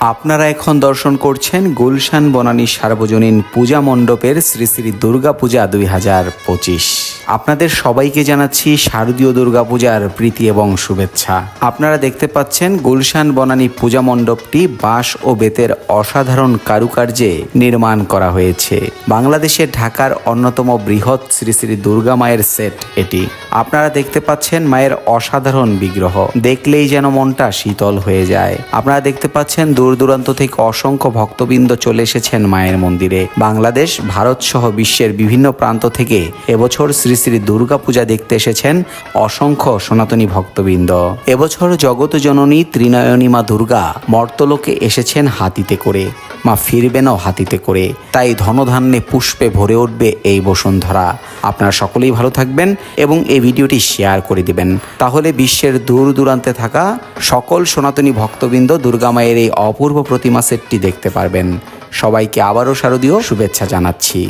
আপনারা এখন দর্শন করছেন গুলশান বনানী সার্বজনীন পূজা মণ্ডপের শ্রী শ্রী দুর্গাপূজা দুই হাজার পঁচিশ। আপনাদের সবাইকে জানাচ্ছি শারদীয় দুর্গা পূজার প্রীতি এবং শুভেচ্ছা। আপনারা দেখতে পাচ্ছেন গুলশান বনানী পূজা মণ্ডপটি বাঁশ ও বেতের অসাধারণ কারুকার্যে নির্মাণ করা হয়েছে। বাংলাদেশে ঢাকার অন্যতম বৃহৎ শ্রী শ্রী দুর্গা মায়ের সেট এটি। আপনারা দেখতে পাচ্ছেন মায়ের অসাধারণ বিগ্রহ। দেখলেই যেন মনটা শীতল হয়ে যায়। আপনারা দেখতে পাচ্ছেন দূর দূরান্ত থেকে অসংখ্য ভক্তবৃন্দ চলে এসেছেন মায়ের মন্দিরে। বাংলাদেশ, ভারত সহ বিশ্বের বিভিন্ন প্রান্ত থেকে এবছর শ্রী শ্রী দুর্গা পূজা দেখতে এসেছেন অসংখ্য সনাতনী ভক্তবৃন্দ। এবছর জগত জননী ত্রিনয়নী মা দুর্গা মর্তলোকে এসেছেন হাতিতে করে। মা ফিরবেনও হাতিতে করে। তাই ধনধান্যে পুষ্পে ভরে উঠবে এই বসুন্ধরা। আপনারা সকলেই ভালো থাকবেন এবং এই ভিডিওটি শেয়ার করে দিবেন। তাহলে বিশ্বের দূর দূরান্তে থাকা সকল সনাতনী ভক্তবৃন্দ দুর্গা মায়ের এই অপূর্ব প্রতিমা সেটটি দেখতে পারবেন। সবাইকে আবারও শারদীয় শুভেচ্ছা জানাচ্ছি।